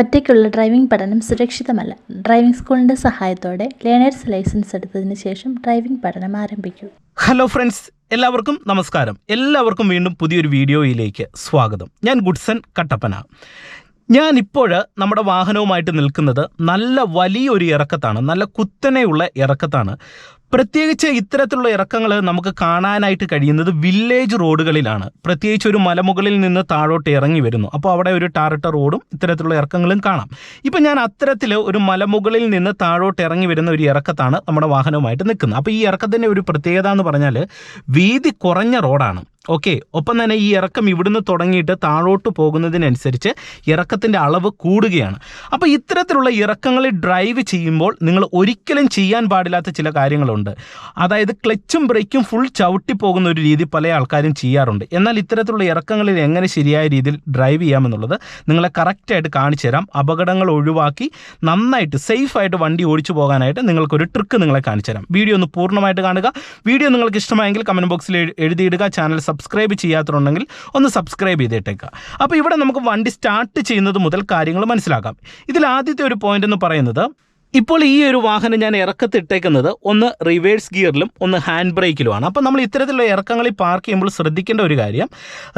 ഒറ്റയ്ക്കുള്ള driving പഠനം സുരക്ഷിതമല്ല. Driving സ്കൂളിന്റെ സഹായത്തോടെ ലേണേഴ്സ് ലൈസൻസ് എടുത്തതിന് ശേഷം ഡ്രൈവിംഗ് പഠനം ആരംഭിക്കൂ. ഹലോ ഫ്രണ്ട്സ് എല്ലാവർക്കും നമസ്കാരം. എല്ലാവർക്കും വീണ്ടും പുതിയൊരു വീഡിയോയിലേക്ക് സ്വാഗതം. ഞാൻ ഗുഡ്സൺ കട്ടപ്പന. ഞാൻ ഇപ്പോൾ നമ്മുടെ വാഹനവുമായിട്ട് നിൽക്കുന്നത് നല്ല വലിയൊരു ഇറക്കത്താണ് നല്ല കുത്തനെയുള്ള ഇറക്കത്താണ്. പ്രത്യേകിച്ച് ഇത്തരത്തിലുള്ള ഇറക്കങ്ങൾ നമുക്ക് കാണാനായിട്ട് കഴിയുന്നത് വില്ലേജ് റോഡുകളിലാണ്. പ്രത്യേകിച്ച് ഒരു മലമുകളിൽ നിന്ന് താഴോട്ട് ഇറങ്ങി വരുന്നു. അപ്പോൾ അവിടെ ഒരു ടാറിട്ട റോഡും ഇത്തരത്തിലുള്ള ഇറക്കങ്ങളും കാണാം. ഇപ്പം ഞാൻ അത്തരത്തിൽ ഒരു മലമുകളിൽ നിന്ന് താഴോട്ട് ഇറങ്ങി വരുന്ന ഒരു ഇറക്കത്താണ് നമ്മുടെ വാഹനവുമായിട്ട് നിൽക്കുന്നത്. അപ്പോൾ ഈ ഇറക്കത്തിന്റെ ഒരു പ്രത്യേകത എന്ന് പറഞ്ഞാൽ വീതി കുറഞ്ഞ റോഡാണ്. ഓക്കെ ഒപ്പം തന്നെ ഈ ഇറക്കം ഇവിടുന്ന് തുടങ്ങിയിട്ട് താഴോട്ട് പോകുന്നതിനനുസരിച്ച് ഇറക്കത്തിന്റെ അളവ് കൂടുകയാണ്. അപ്പോൾ ഇത്തരത്തിലുള്ള ഇറക്കങ്ങളിൽ ഡ്രൈവ് ചെയ്യുമ്പോൾ നിങ്ങൾ ഒരിക്കലും ചെയ്യാൻ പാടില്ലാത്ത ചില കാര്യങ്ങളുണ്ട്. അതായത് ക്ലച്ചും ബ്രേക്കും ഫുൾ ചവിട്ടി പോകുന്ന ഒരു രീതി പല ആൾക്കാരും ചെയ്യാറുണ്ട്. എന്നാൽ ഇത്തരത്തിലുള്ള ഇറക്കങ്ങളിൽ എങ്ങനെ ശരിയായ രീതിയിൽ ഡ്രൈവ് ചെയ്യാമെന്നുള്ളത് നിങ്ങളെ കറക്റ്റായിട്ട് കാണിച്ചു തരാം. അപകടങ്ങൾ ഒഴിവാക്കി നന്നായിട്ട് സേഫായിട്ട് വണ്ടി ഓടിച്ചു പോകാനായിട്ട് നിങ്ങൾക്കൊരു ട്രിക്ക് നിങ്ങളെ കാണിച്ചു തരാം. വീഡിയോ ഒന്ന് പൂർണമായിട്ട് കാണുക. വീഡിയോ നിങ്ങൾക്ക് ഇഷ്ടമായെങ്കിൽ കമന്റ് ബോക്സിൽ എഴു- എഴുതിയിടുക. ചാനൽ സബ്സ്ക്രൈബ് ചെയ്യാത്തതുണ്ടെങ്കിൽ ഒന്ന് സബ്സ്ക്രൈബ് ചെയ്തിട്ടേക്കുക അപ്പോൾ ഇവിടെ നമുക്ക് വണ്ടി സ്റ്റാർട്ട് ചെയ്യുന്നത് മുതൽ കാര്യങ്ങൾ മനസ്സിലാക്കാം. ഇതിൽ ആദ്യത്തെ ഒരു പോയിന്റ് എന്ന് പറയുന്നത് ഇപ്പോൾ ഈ ഒരു വാഹനം ഞാൻ ഇറക്കത്തിട്ടേക്കുന്നത് ഒന്ന് റിവേഴ്സ് ഗിയറിലും ഒന്ന് ഹാൻഡ് ബ്രേക്കിലുമാണ് അപ്പോൾ നമ്മൾ ഇത്തരത്തിലുള്ള ഇറക്കങ്ങളിൽ പാർക്ക് ചെയ്യുമ്പോൾ ശ്രദ്ധിക്കേണ്ട ഒരു കാര്യം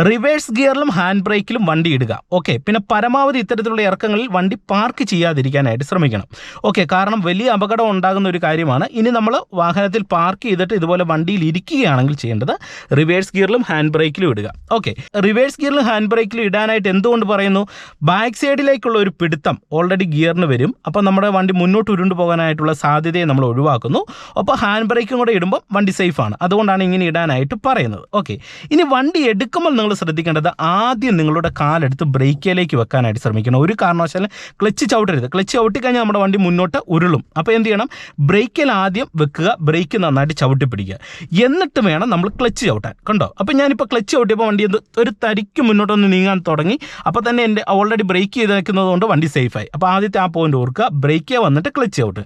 റിവേഴ്സ് ഗിയറിലും ഹാൻഡ് ബ്രേക്കിലും വണ്ടി ഇടുക. ഓക്കെ പിന്നെ പരമാവധി ഇത്തരത്തിലുള്ള ഇറക്കങ്ങളിൽ വണ്ടി പാർക്ക് ചെയ്യാതിരിക്കാനായിട്ട് ശ്രമിക്കണം. ഓക്കെ കാരണം വലിയ അപകടം ഉണ്ടാകുന്ന ഒരു കാര്യമാണ്. ഇനി നമ്മൾ വാഹനത്തിൽ പാർക്ക് ചെയ്തിട്ട് ഇതുപോലെ വണ്ടിയിൽ ഇരിക്കുകയാണെങ്കിൽ ചെയ്യേണ്ടത് റിവേഴ്സ് ഗിയറിലും ഹാൻഡ് ബ്രേക്കിലും ഇടുക. ഓക്കെ റിവേഴ്സ് ഗിയറിലും ഹാൻഡ് ബ്രേക്കിലും ഇടാനായിട്ട് എന്തുകൊണ്ട് പറയുന്നു? ബാക്ക് സൈഡിലേക്കുള്ള ഒരു പിടുത്തം ഓൾറെഡി ഗിയറിന് വരും. അപ്പോൾ നമ്മുടെ വണ്ടി മുന്നോട്ട് ഉരുണ്ടു പോകാനായിട്ടുള്ള സാധ്യതയെ നമ്മൾ ഒഴിവാക്കുന്നു. അപ്പോൾ ഹാൻഡ് ബ്രേക്കും കൂടെ ഇടുമ്പോൾ വണ്ടി സേഫാണ്. അതുകൊണ്ടാണ് ഇങ്ങനെ ഇടാനായിട്ട് പറയുന്നത്. ഓക്കെ. ഇനി വണ്ടി എടുക്കുമ്പോൾ നിങ്ങൾ ശ്രദ്ധിക്കേണ്ടത് ആദ്യം നിങ്ങളുടെ കാലെടുത്ത് ബ്രേക്കിലേക്ക് വെക്കാനായിട്ട് ശ്രമിക്കണം. ഒരു കാരണവശാലും ക്ലച്ച് ചവിട്ടരുത്. ക്ലച്ച് ചവിട്ടിക്കഴിഞ്ഞാൽ നമ്മുടെ വണ്ടി മുന്നോട്ട് ഉരുളും. അപ്പോൾ എന്ത് ചെയ്യണം? ബ്രേക്കിൽ ആദ്യം വെക്കുക. ബ്രേക്ക് നന്നായിട്ട് ചവിട്ടി പിടിക്കുക എന്നിട്ട് വേണം നമ്മൾ ക്ലച്ച് ചവിട്ടാൻ. കണ്ടോ? അപ്പോൾ ഞാനിപ്പോൾ ക്ലച്ച് ചവിട്ടിയപ്പോൾ വണ്ടി എന്ത് ഒരു തരിക്ക് മുന്നോട്ടൊന്ന് നീങ്ങാൻ തുടങ്ങി. അപ്പോൾ തന്നെ എന്റെ ഓൾറെഡി ബ്രേക്ക് ചെയ്ത് നിൽക്കുന്നത് കൊണ്ട് വണ്ടി സേഫായി. അപ്പോൾ ആദ്യത്തെ ആ പോയിന്റ് ഓർക്കുക. ബ്രേക്കേ വന്നിട്ട് ക്ലച്ച് ഔട്ട്.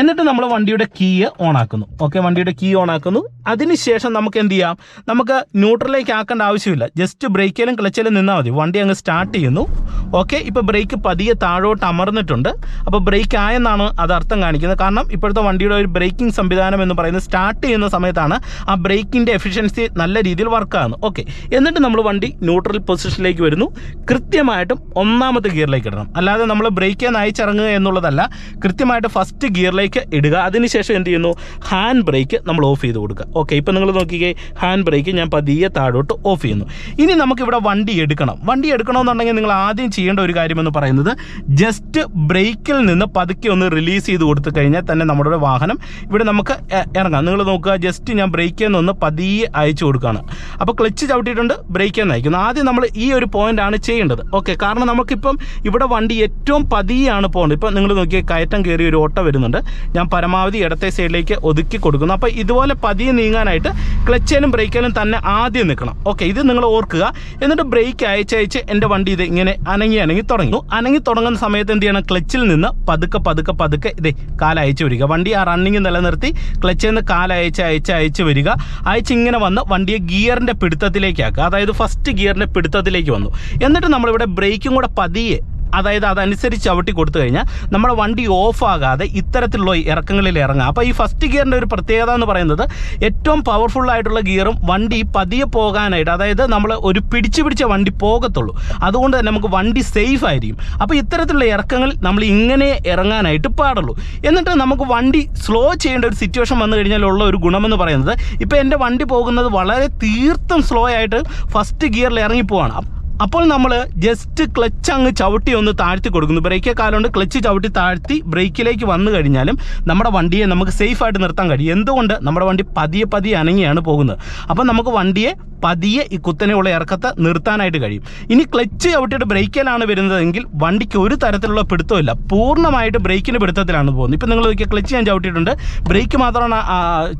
എന്നിട്ട് നമ്മൾ വണ്ടിയുടെ കീ ഓൺ ആക്കുന്നു ഓക്കെ വണ്ടിയുടെ കീ ഓൺ ആക്കുന്നു അതിനുശേഷം നമുക്ക് എന്ത് ചെയ്യാം? നമുക്ക് ന്യൂട്രലിലേക്ക് ആക്കേണ്ട ആവശ്യമില്ല. ജസ്റ്റ് ബ്രേക്കിലും ക്ലച്ചിലും നിന്നാൽ മതി. വണ്ടി അങ്ങ് സ്റ്റാർട്ട് ചെയ്യുന്നു. ഓക്കെ ഇപ്പോൾ ബ്രേക്ക് പതിയെ താഴോട്ട് അമർന്നിട്ടുണ്ട്. അപ്പോൾ ബ്രേക്ക് ആയെന്നാണ് അത് അർത്ഥം കാണിക്കുന്നത്. കാരണം ഇപ്പോഴത്തെ വണ്ടിയുടെ ഒരു ബ്രേക്കിംഗ് സംവിധാനം എന്ന് പറയുന്നത് സ്റ്റാർട്ട് ചെയ്യുന്ന സമയത്താണ് ആ ബ്രേക്കിന്റെ എഫിഷ്യൻസി നല്ല രീതിയിൽ വർക്കാകുന്നത് ഓക്കെ എന്നിട്ട് നമ്മൾ വണ്ടി ന്യൂട്രൽ പൊസിഷനിലേക്ക് വരുന്നു. കൃത്യമായിട്ടും ഒന്നാമത്തെ ഗിയറിലേക്ക് ഇടണം. അല്ലാതെ നമ്മൾ ബ്രേക്ക് അയച്ചിറങ്ങുക എന്നുള്ളതല്ല. കൃത്യമായിട്ട് ഫസ്റ്റ് ഗിയറിലേക്ക് ഇടുക. അതിനുശേഷം എന്ത് ചെയ്യുന്നു? ഹാൻഡ് ബ്രേക്ക് നമ്മൾ ഓഫ് ചെയ്ത് കൊടുക്കുക. ഓക്കെ ഇപ്പം നിങ്ങൾ നോക്കിക്കേ ഹാൻഡ് ബ്രേക്ക് ഞാൻ പതിയെ താഴോട്ട് ഓഫ് ചെയ്യുന്നു. ഇനി നമുക്കിവിടെ വണ്ടി എടുക്കണം. വണ്ടി എടുക്കണമെന്നുണ്ടെങ്കിൽ നിങ്ങൾ ആദ്യം ചെയ്യേണ്ട ഒരു കാര്യമെന്ന് പറയുന്നത് ജസ്റ്റ് ബ്രേക്കിൽ നിന്ന് പതുക്കെ ഒന്ന് റിലീസ് ചെയ്ത് കൊടുത്തു കഴിഞ്ഞാൽ തന്നെ നമ്മുടെ വാഹനം ഇവിടെ നമുക്ക് ഇറങ്ങാം. നിങ്ങൾ നോക്കുക ജസ്റ്റ് ഞാൻ ബ്രേക്കിൽ നിന്ന് പതിയെ അയച്ചു കൊടുക്കുകയാണ്. അപ്പോൾ ക്ലച്ച് ചവിട്ടിയിട്ടുണ്ട് ബ്രേക്കിൽ നിന്ന് അയക്കുന്നു. ആദ്യം നമ്മൾ ഈ ഒരു പോയിന്റ് ആണ് ചെയ്യേണ്ടത്. ഓക്കെ കാരണം നമുക്കിപ്പം ഇവിടെ വണ്ടി ഏറ്റവും പതിയാണ് പോകുന്നത് ഇപ്പം നിങ്ങൾ നോക്കിയാൽ കയറ്റം കയറി ഒരു ഓട്ട വരുന്നുണ്ട്. ഞാൻ പരമാവധി ഇടത്തെ സൈഡിലേക്ക് ഒതുക്കി കൊടുക്കുന്നു. അപ്പോൾ ഇതുപോലെ പതിയെ നീങ്ങാനായിട്ട് ക്ലച്ചേലും ബ്രേക്കേലും തന്നെ ആദ്യം നിൽക്കണം. ഓക്കെ ഇത് നിങ്ങൾ ഓർക്കുക. എന്നിട്ട് ബ്രേക്ക് അയച്ചയച്ച് എന്റെ വണ്ടി ഇത് ഇങ്ങനെ അനങ്ങി അനങ്ങി തുടങ്ങി. അനങ്ങി തുടങ്ങുന്ന സമയത്ത് എന്ത് ചെയ്യണം? ക്ലച്ചിൽ നിന്ന് പതുക്കെ പതുക്കെ പതുക്കെ ഇതേ കാലയച്ച് വരിക. വണ്ടി ആ റണ്ണിങ് നിലനിർത്തി ക്ലച്ചിൽ നിന്ന് കാലയച്ച് അയച്ച് അയച്ച് വരിക. അയച്ച് ഇങ്ങനെ വന്ന് വണ്ടിയെ ഗിയറിന്റെ പിടുത്തത്തിലേക്ക് ആക്കുക. അതായത് ഫസ്റ്റ് ഗിയറിന്റെ പിടുത്തത്തിലേക്ക് വന്നു. എന്നിട്ട് നമ്മളിവിടെ ബ്രേക്കും കൂടെ പതിയെ അതായത് അതനുസരിച്ച് ചവിട്ടി കൊടുത്തു കഴിഞ്ഞാൽ നമ്മുടെ വണ്ടി ഓഫാകാതെ ഇത്തരത്തിലുള്ള ഇറക്കങ്ങളിൽ ഇറങ്ങാം. അപ്പോൾ ഈ ഫസ്റ്റ് ഗിയറിന്റെ ഒരു പ്രത്യേകത എന്ന് പറയുന്നത് ഏറ്റവും പവർഫുൾ ആയിട്ടുള്ള ഗിയറും വണ്ടി പതിയെ പോകാനായിട്ട് അതായത് നമ്മൾ ഒരു പിടിച്ചു പിടിച്ച വണ്ടി പോകത്തുള്ളൂ. അതുകൊണ്ട് തന്നെ നമുക്ക് വണ്ടി സേഫ് ആയിരിക്കും. അപ്പോൾ ഇത്തരത്തിലുള്ള ഇറക്കങ്ങൾ നമ്മൾ ഇങ്ങനെ ഇറങ്ങാനായിട്ട് പാടുള്ളൂ. എന്നിട്ട് നമുക്ക് വണ്ടി സ്ലോ ചെയ്യേണ്ട ഒരു സിറ്റുവേഷൻ വന്നു കഴിഞ്ഞാൽ ഉള്ള ഒരു ഗുണമെന്ന് പറയുന്നത് ഇപ്പോൾ എന്റെ വണ്ടി പോകുന്നത് വളരെ തീർത്തും സ്ലോ ആയിട്ട് ഫസ്റ്റ് ഗിയറിൽ ഇറങ്ങിപ്പോവാണ് അപ്പോൾ നമ്മൾ ജസ്റ്റ് ക്ലച്ച് അങ്ങ് ചവിട്ടി ഒന്ന് താഴ്ത്തി കൊടുക്കുന്നു. ബ്രേക്ക് കാലുകൊണ്ട് ക്ലച്ച് ചവിട്ടി താഴ്ത്തി ബ്രേക്കിലേക്ക് വന്നു കഴിഞ്ഞാലും നമ്മുടെ വണ്ടിയെ നമുക്ക് സേഫ് ആയിട്ട് നിർത്താൻ കഴിയും. എന്തുകൊണ്ട്? നമ്മുടെ വണ്ടി പതിയെ പതിയെ അനങ്ങിയാണ് പോകുന്നത്. അപ്പം നമുക്ക് വണ്ടിയെ പതിയെ ഈ കുത്തനെയുള്ള ഇറക്കത്തെ നിർത്താനായിട്ട് കഴിയും. ഇനി ക്ലച്ച് ചവിട്ടിയിട്ട് ബ്രേക്കിലാണ് വരുന്നതെങ്കിൽ വണ്ടിക്ക് ഒരു തരത്തിലുള്ള പിടുത്തമില്ല പൂർണമായിട്ട് ബ്രേക്കിന് പിടുത്തത്തിലാണ് പോകുന്നത്. ഇപ്പം നിങ്ങൾ നോക്കിയാൽ ക്ലച്ച് ഞാൻ ചവിട്ടിയിട്ടുണ്ട്. ബ്രേക്ക് മാത്രമാണ്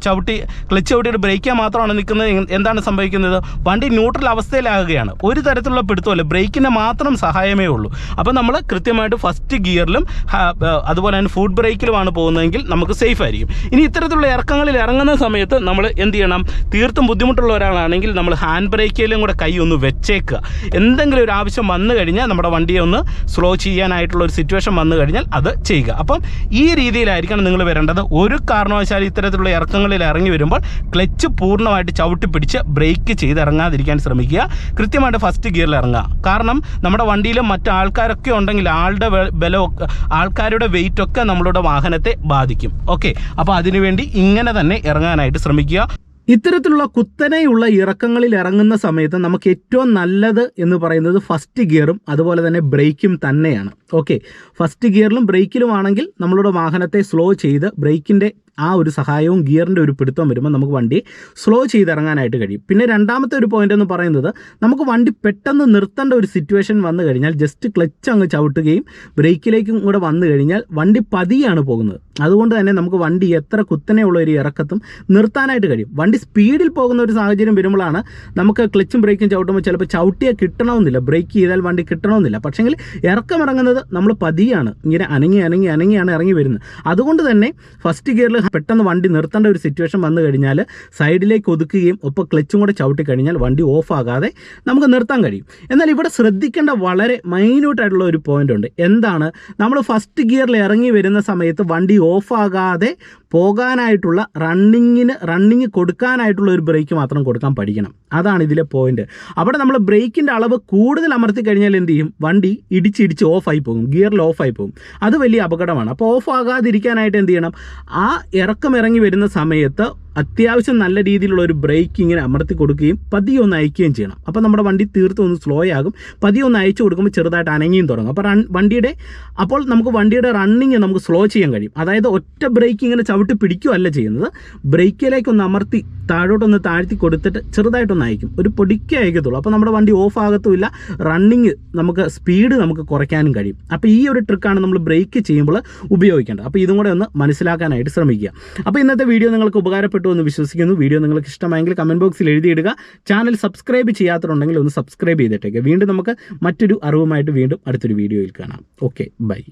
ചവിട്ടി ക്ലച്ച് ചവിട്ടിയിട്ട് ബ്രേക്കാൻ മാത്രമാണ് നിൽക്കുന്നത്. എന്താണ് സംഭവിക്കുന്നത്? വണ്ടി ന്യൂട്രൽ അവസ്ഥയിലാകുകയാണ്. ഒരു തരത്തിലുള്ള പിടുത്തമല്ല ബ്രേക്കിന് മാത്രം സഹായമേ ഉള്ളൂ. അപ്പോൾ നമ്മൾ കൃത്യമായിട്ട് ഫസ്റ്റ് ഗിയറിലും അതുപോലെ തന്നെ ഫുഡ് ബ്രേക്കിലുമാണ് പോകുന്നതെങ്കിൽ നമുക്ക് സേഫ് ആയിരിക്കും. ഇനി ഇത്തരത്തിലുള്ള ഇറക്കങ്ങളിൽ ഇറങ്ങുന്ന സമയത്ത് നമ്മൾ എന്ത് ചെയ്യണം? തീർത്തും ബുദ്ധിമുട്ടുള്ള ഒരാളാണെങ്കിൽ നമ്മൾ ഹാൻഡ് ബ്രേക്കിലും കൂടെ കൈ ഒന്ന് വെച്ചേക്കുക. എന്തെങ്കിലും ഒരു ആവശ്യം വന്നു കഴിഞ്ഞാൽ നമ്മുടെ വണ്ടിയെ ഒന്ന് സ്ലോ ചെയ്യാനായിട്ടുള്ള ഒരു സിറ്റുവേഷൻ വന്നു കഴിഞ്ഞാൽ അത് ചെയ്യുക. അപ്പം ഈ രീതിയിലായിരിക്കണം നിങ്ങൾ വരേണ്ടത്. ഒരു കാരണവശാലും ഇത്തരത്തിലുള്ള ഇറക്കങ്ങളിൽ ഇറങ്ങി വരുമ്പോൾ ക്ലച്ച് പൂർണമായിട്ട് ചവിട്ടി പിടിച്ച് ബ്രേക്ക് ചെയ്ത് ഇറങ്ങാതിരിക്കാൻ ശ്രമിക്കുക. കൃത്യമായിട്ട് ഫസ്റ്റ് ഗിയറിൽ ഇറങ്ങുക. കാരണം നമ്മുടെ വണ്ടിയിൽ മറ്റു ആൾക്കാരൊക്കെ ഉണ്ടെങ്കിൽ ആളുടെ ബലം ആൾക്കാരുടെ വെയിറ്റ് ഒക്കെ നമ്മളുടെ വാഹനത്തെ ബാധിക്കും. ഓക്കെ? അപ്പോൾ അതിനുവേണ്ടി ഇങ്ങനെ തന്നെ ഇറങ്ങാനായിട്ട് ശ്രമിക്കുക. ഇത്തരത്തിലുള്ള കുത്തനെയുള്ള ഇറക്കങ്ങളിൽ ഇറങ്ങുന്ന സമയത്ത് നമുക്ക് ഏറ്റവും നല്ലത് എന്ന് പറയുന്നത് ഫസ്റ്റ് ഗിയറും അതുപോലെ തന്നെ ബ്രേക്കും തന്നെയാണ്. ഓക്കെ? ഫസ്റ്റ് ഗിയറിലും ബ്രേക്കിലും ആണെങ്കിൽ നമ്മളുടെ വാഹനത്തെ സ്ലോ ചെയ്ത് ബ്രേക്കിന്റെ ആ ഒരു സഹായവും ഗിയറിന്റെ ഒരു പിടുത്തം വരുമ്പോൾ നമുക്ക് വണ്ടി സ്ലോ ചെയ്തിറങ്ങാനായിട്ട് കഴിയും. പിന്നെ രണ്ടാമത്തെ ഒരു പോയിന്റ് എന്ന് പറയുന്നത് നമുക്ക് വണ്ടി പെട്ടെന്ന് നിർത്തേണ്ട ഒരു സിറ്റുവേഷൻ വന്നു കഴിഞ്ഞാൽ ജസ്റ്റ് ക്ലച്ച് അങ്ങ് ചവിട്ടുകയും ബ്രേക്കിലേക്കും കൂടെ വന്നു കഴിഞ്ഞാൽ വണ്ടി പതിയാണ് പോകുന്നത്. അതുകൊണ്ട് തന്നെ നമുക്ക് വണ്ടി എത്ര കുത്തനെയുള്ള ഒരു ഇറക്കത്തും നിർത്താനായിട്ട് കഴിയും. വണ്ടി സ്പീഡിൽ പോകുന്ന ഒരു സാഹചര്യം വരുമ്പോഴാണ് നമുക്ക് ക്ലച്ചും ബ്രേക്കും ചവിട്ടുമ്പോൾ ചിലപ്പോൾ ചവിട്ടിയെ കിട്ടണമെന്നില്ല. ബ്രേക്ക് ചെയ്താൽ വണ്ടി കിട്ടണമെന്നില്ല. പക്ഷേങ്കിൽ ഇറക്കം ഇറങ്ങുന്നത് നമ്മൾ പതിയാണ്. ഇങ്ങനെ അനങ്ങി അനങ്ങി അനങ്ങിയാണ് ഇറങ്ങി വരുന്നത്. അതുകൊണ്ട് തന്നെ ഫസ്റ്റ് ഗിയറിൽ പെട്ടെന്ന് വണ്ടി നിർത്തേണ്ട ഒരു സിറ്റുവേഷൻ വന്നു കഴിഞ്ഞാൽ സൈഡിലേക്ക് ഒതുക്കുകയും ഒപ്പം ക്ലച്ചും കൂടെ ചവിട്ടി കഴിഞ്ഞാൽ വണ്ടി ഓഫ് നമുക്ക് നിർത്താൻ കഴിയും. എന്നാൽ ഇവിടെ ശ്രദ്ധിക്കേണ്ട വളരെ മൈന്യൂട്ടായിട്ടുള്ള ഒരു പോയിന്റ് ഉണ്ട്. എന്താണ്? നമ്മൾ ഫസ്റ്റ് ഗിയറിൽ ഇറങ്ങി വരുന്ന സമയത്ത് വണ്ടി ഓഫ് ആകാതെ പോകാനായിട്ടുള്ള റണ്ണിങ്ങിന് റണ്ണിങ് കൊടുക്കാനായിട്ടുള്ള ഒരു ബ്രേക്ക് മാത്രം കൊടുക്കാൻ പഠിക്കണം. അതാണ് ഇതിലെ പോയിന്റ് അവിടെ നമ്മൾ ബ്രേക്കിന്റെ അളവ് കൂടുതൽ അമർത്തി കഴിഞ്ഞാൽ എന്ത് ചെയ്യും? വണ്ടി ഇടിച്ചിടിച്ച് ഓഫായി പോകും. ഗിയറിൽ ഓഫായി പോകും. അത് വലിയ അപകടമാണ്. അപ്പോൾ ഓഫ് ആകാതിരിക്കാനായിട്ട് എന്ത് ചെയ്യണം? ആ ഇറക്കം ഇറങ്ങി വരുന്ന സമയത്ത് അത്യാവശ്യം നല്ല രീതിയിലുള്ള ഒരു ബ്രേക്ക് ഇങ്ങനെ അമർത്തി കൊടുക്കുകയും പതിയെ ഒന്ന് അയക്കുകയും ചെയ്യണം. അപ്പോൾ നമ്മുടെ വണ്ടി തീർത്തും ഒന്ന് സ്ലോ ആകും. പതിയെ ഒന്ന് അയച്ചു കൊടുക്കുമ്പോൾ ചെറുതായിട്ട് അനങ്ങിയും തുടങ്ങും. അപ്പോൾ റൺ വണ്ടിയുടെ അപ്പോൾ നമുക്ക് വണ്ടിയുടെ റണ്ണിങ് നമുക്ക് സ്ലോ ചെയ്യാൻ കഴിയും. അതായത് ഒറ്റ ബ്രേക്ക് ഇങ്ങനെ ചവിട്ടി പിടിക്കുകയല്ല ചെയ്യുന്നത്. ബ്രേക്കിലേക്ക് ഒന്ന് അമർത്തി താഴോട്ടൊന്ന് താഴ്ത്തി കൊടുത്തിട്ട് ചെറുതായിട്ടൊന്ന് അയക്കും. ഒരു പൊടിക്കേ അയക്കത്തുള്ളൂ. അപ്പോൾ നമ്മുടെ വണ്ടി ഓഫ് ആകത്തുമില്ല. റണ്ണിങ് നമുക്ക് സ്പീഡ് നമുക്ക് കുറയ്ക്കാനും കഴിയും. അപ്പോൾ ഈ ഒരു ട്രിക്കാണ് നമ്മൾ ബ്രേക്ക് ചെയ്യുമ്പോൾ ഉപയോഗിക്കേണ്ടത്. അപ്പോൾ ഇതും കൂടെ ഒന്ന് മനസ്സിലാക്കാനായിട്ട് ശ്രമിക്കുക. അപ്പോൾ ഇന്നത്തെ വീഡിയോ നിങ്ങൾക്ക് ഉപകാരപ്പെട്ടു എന്ന് വിശ്വസിക്കുന്നു. വീഡിയോ നിങ്ങൾക്ക് ഇഷ്ടമായെങ്കിൽ കമന്റ് ബോക്സിൽ എഴുതിയിടുക. ചാനൽ സബ്സ്ക്രൈബ് ചെയ്യാത്തതുണ്ടെങ്കിൽ ഒന്ന് സബ്സ്ക്രൈബ് ചെയ്തിട്ടേക്ക്. വീണ്ടും നമുക്ക് മറ്റൊരു അറിവുമായിട്ട് വീണ്ടും അടുത്തൊരു വീഡിയോയിൽ കാണാം. Okay bye